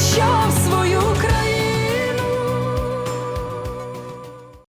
show